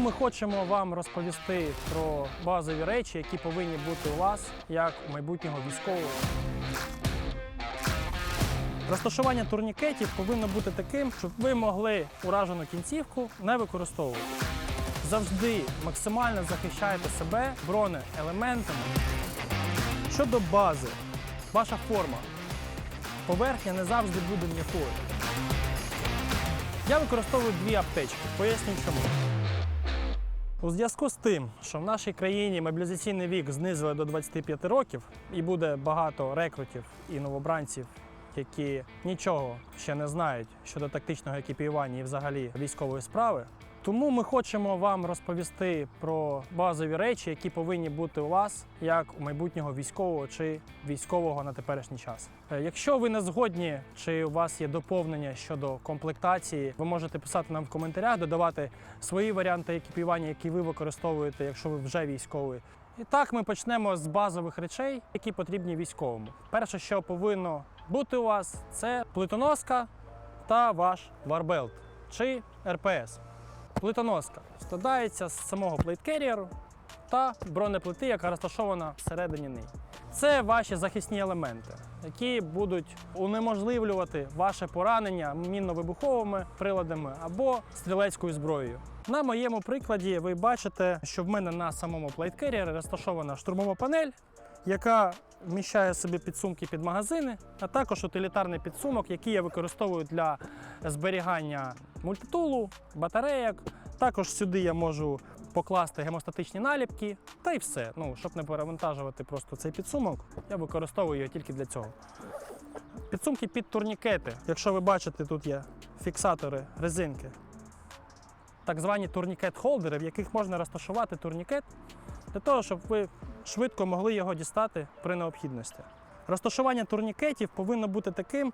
ми хочемо вам розповісти про базові речі, які повинні бути у вас як у майбутнього військового. Розташування турнікетів повинно бути таким, щоб ви могли уражену кінцівку не використовувати. Завжди максимально захищайте себе бронеелементами. Щодо бази, ваша форма. Поверхня не завжди буде м'якою. Я використовую дві аптечки. Поясню чому. У зв'язку з тим, що в нашій країні мобілізаційний вік знизили до 25 років і буде багато рекрутів і новобранців, які нічого ще не знають щодо тактичного екіпіювання і взагалі військової справи. Тому ми хочемо вам розповісти про базові речі, які повинні бути у вас як у майбутнього військового чи військового на теперішній час. Е, Якщо ви не згодні, чи у вас є доповнення щодо комплектації, ви можете писати нам в коментарях, додавати свої варіанти екіпіювання, які ви використовуєте, якщо ви вже військовий. І так ми почнемо з базових речей, які потрібні військовому. Перше, що повинно бути у вас, це плитоноска та ваш варбелт чи РПС. Плитоноска складається з самого плейткер'єру та бронеплити, яка розташована всередині неї. Це ваші захисні елементи, які будуть унеможливлювати ваше поранення мінно-вибуховими приладами або стрілецькою зброєю. На моєму прикладі ви бачите, що в мене на самому плейткеріері розташована штурмова панель, яка вміщає собі підсумки під магазини, а також утилітарний підсумок, який я використовую для зберігання мультитулу, батарейок. Також сюди я можу покласти гемостатичні наліпки, та й все. Ну, щоб не перевантажувати просто цей підсумок, я використовую його тільки для цього. Підсумки під турнікети. Якщо ви бачите, тут є фіксатори резинки, так звані турнікет-холдери, в яких можна розташувати турнікет для того, щоб ви швидко могли його дістати при необхідності. Розташування турнікетів повинно бути таким,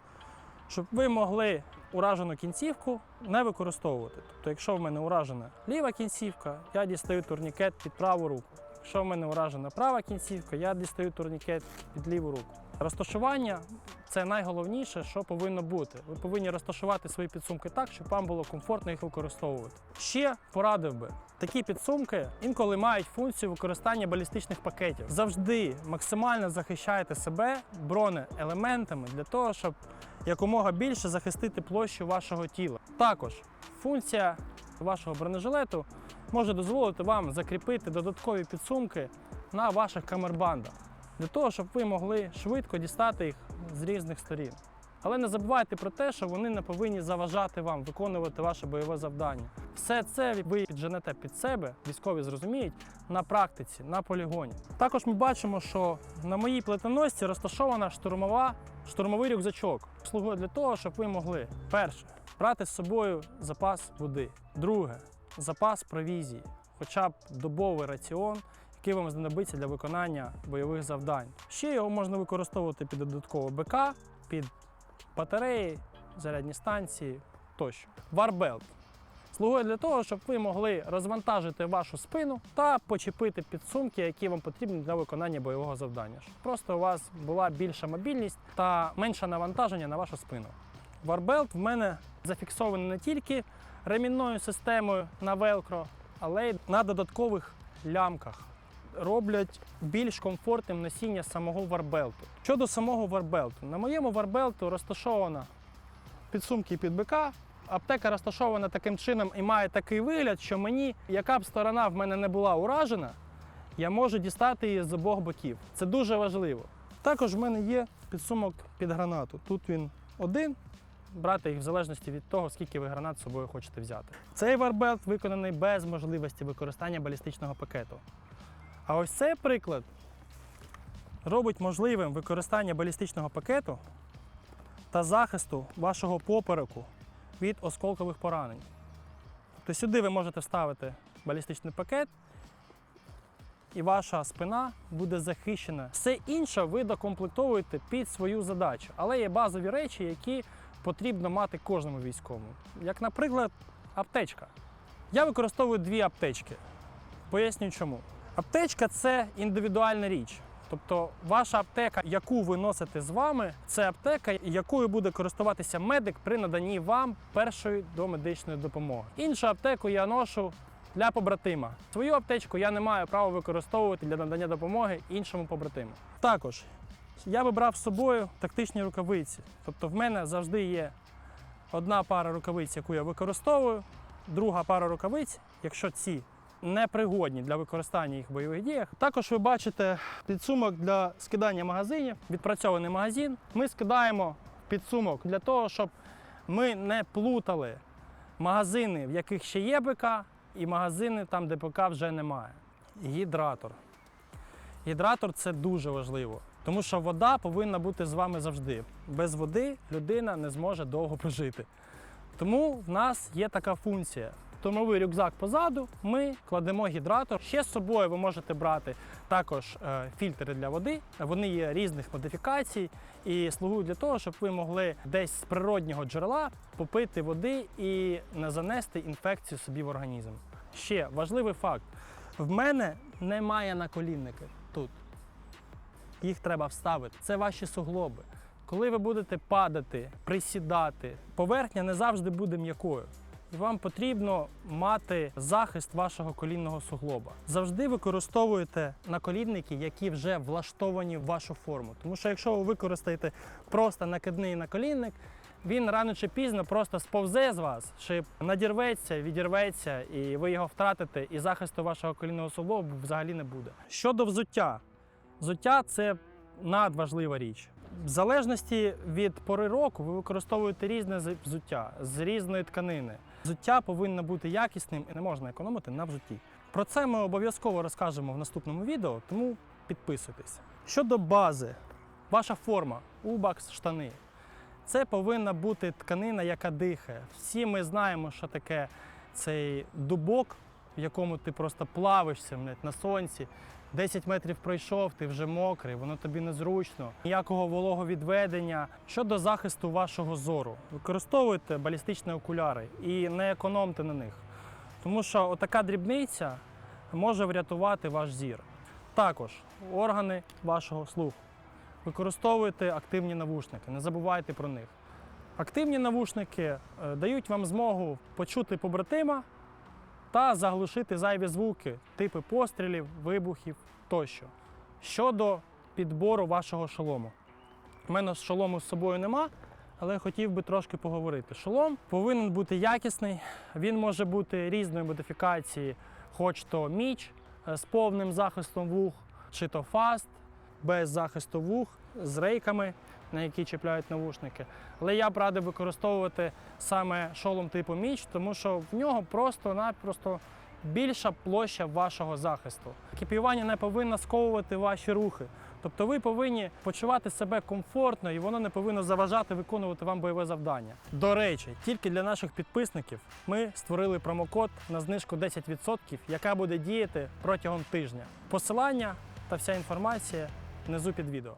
щоб ви могли уражену кінцівку не використовувати. Тобто, якщо в мене уражена ліва кінцівка, я дістаю турнікет під праву руку. Якщо в мене уражена права кінцівка, я дістаю турнікет під ліву руку. Розташування це найголовніше, що повинно бути. Ви повинні розташувати свої підсумки так, щоб вам було комфортно їх використовувати. Ще порадив би, такі підсумки інколи мають функцію використання балістичних пакетів. Завжди максимально захищайте себе бронеелементами для того, щоб якомога більше захистити площу вашого тіла. Також функція вашого бронежилету може дозволити вам закріпити додаткові підсумки на ваших камербандах для того, щоб ви могли швидко дістати їх з різних сторін. Але не забувайте про те, що вони не повинні заважати вам виконувати ваше бойове завдання. Все це ви підженете під себе, військові зрозуміють, на практиці, на полігоні. Також ми бачимо, що на моїй плитоносці розташована штурмова, штурмовий рюкзачок. Слугує для того, щоб ви могли перше брати з собою запас води, друге запас провізії, хоча б добовий раціон, який вам знадобиться для виконання бойових завдань. Ще його можна використовувати під додатково БК, під батареї, зарядні станції тощо. Варбелт слугує для того, щоб ви могли розвантажити вашу спину та почепити підсумки, які вам потрібні для виконання бойового завдання. Щоб просто у вас була більша мобільність та менше навантаження на вашу спину. Варбелт в мене зафіксований не тільки ремінною системою на Velcro, але й на додаткових лямках. Роблять більш комфортним носіння самого варбелту. Щодо самого варбелту, на моєму варбелту розташована підсумки під БК. Аптека розташована таким чином і має такий вигляд, що мені, яка б сторона в мене не була уражена, я можу дістати її з обох боків. Це дуже важливо. Також в мене є підсумок під гранату. Тут він один. Брати їх в залежності від того, скільки ви гранат з собою хочете взяти. Цей варбелт виконаний без можливості використання балістичного пакету. А ось цей приклад робить можливим використання балістичного пакету та захисту вашого попереку від осколкових поранень. Тобто сюди ви можете вставити балістичний пакет, і ваша спина буде захищена. Все інше ви докомплектовуєте під свою задачу. Але є базові речі, які потрібно мати кожному військовому. Як, наприклад, аптечка. Я використовую дві аптечки. Поясню чому. Аптечка це індивідуальна річ. Тобто ваша аптека, яку ви носите з вами, це аптека, якою буде користуватися медик при наданні вам першої домедичної допомоги. Іншу аптеку я ношу для побратима. Свою аптечку я не маю права використовувати для надання допомоги іншому побратиму. Також я би брав з собою тактичні рукавиці. Тобто в мене завжди є одна пара рукавиць, яку я використовую, друга пара рукавиць, якщо ці непригодні для використання їх в бойових діях. Також ви бачите підсумок для скидання магазинів, відпрацьований магазин. Ми скидаємо підсумок для того, щоб ми не плутали магазини, в яких ще є БК, і магазини там, де БК вже немає. Гідратор. Гідратор це дуже важливо, тому що вода повинна бути з вами завжди. Без води людина не зможе довго прожити. Тому в нас є така функція. Томовий рюкзак позаду, ми кладемо гідратор. Ще з собою ви можете брати також е, фільтри для води. Вони є різних модифікацій і слугують для того, щоб ви могли десь з природнього джерела попити води і не занести інфекцію собі в організм. Ще важливий факт: в мене немає наколінників тут. Їх треба вставити. Це ваші суглоби. Коли ви будете падати, присідати, поверхня не завжди буде м'якою. Вам потрібно мати захист вашого колінного суглоба. Завжди використовуйте наколінники, які вже влаштовані в вашу форму. Тому що якщо ви використаєте просто накидний наколінник, він рано чи пізно просто сповзе з вас, чи надірветься, відірветься, і ви його втратите, і захисту вашого колінного суглобу взагалі не буде. Щодо взуття, взуття це надважлива річ. В залежності від пори року ви використовуєте різне взуття з різної тканини. Взуття повинно бути якісним і не можна економити на взутті. Про це ми обов'язково розкажемо в наступному відео, тому підписуйтесь. Щодо бази, ваша форма, убакс, штани. Це повинна бути тканина, яка дихає. Всі ми знаємо, що таке цей дубок, в якому ти просто плавишся на сонці. 10 метрів пройшов, ти вже мокрий, воно тобі незручно. Ніякого вологовідведення. Щодо захисту вашого зору, використовуйте балістичні окуляри і не економте на них. Тому що отака дрібниця може врятувати ваш зір. Також органи вашого слуху. Використовуйте активні навушники, не забувайте про них. Активні навушники е, дають вам змогу почути побратима та заглушити зайві звуки, типи пострілів, вибухів тощо. Щодо підбору вашого шолому. У мене шолому з собою нема, але хотів би трошки поговорити. Шолом повинен бути якісний, він може бути різної модифікації, хоч то міч е, з повним захистом вух, чи то фаст без захисту вух, з рейками, на які чіпляють навушники. Але я б радив використовувати саме шолом типу міч, тому що в нього просто-напросто більша площа вашого захисту. Екіпіювання не повинно сковувати ваші рухи. Тобто ви повинні почувати себе комфортно і воно не повинно заважати виконувати вам бойове завдання. До речі, тільки для наших підписників ми створили промокод на знижку 10%, яка буде діяти протягом тижня. Посилання та вся інформація внизу під відео.